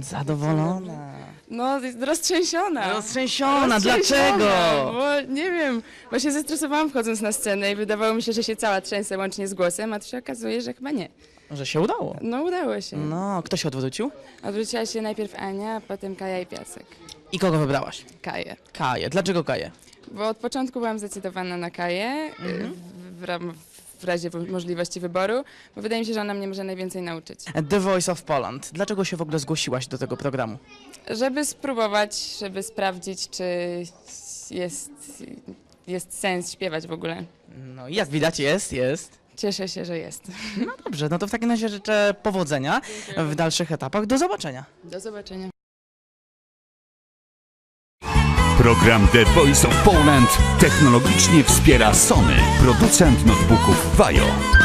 Zadowolona. No, roztrzęsiona. Roztrzęsiona, dlaczego? Bo nie wiem, bo się zestresowałam wchodząc na scenę i wydawało mi się, że się cała trzęsę łącznie z głosem, a tu się okazuje, że chyba nie. Że się udało. No udało się. No, kto się odwrócił? Odwróciła się najpierw Ania, potem Kaja i Piasek. I kogo wybrałaś? Kaję. Kaję. Dlaczego Kaję? Bo od początku byłam zdecydowana na Kaję y, w, w, ram- w razie wo- możliwości wyboru, bo wydaje mi się, że ona mnie może najwięcej nauczyć. The Voice of Poland. Dlaczego się w ogóle zgłosiłaś do tego programu? Żeby spróbować, żeby sprawdzić, czy jest, jest sens śpiewać w ogóle. No i jak widać jest, jest. Cieszę się, że jest. No dobrze, no to w takim razie życzę powodzenia w dalszych etapach. Do zobaczenia. Do zobaczenia. Program The Voice of Poland technologicznie wspiera Sony, producent notebooków Vajo.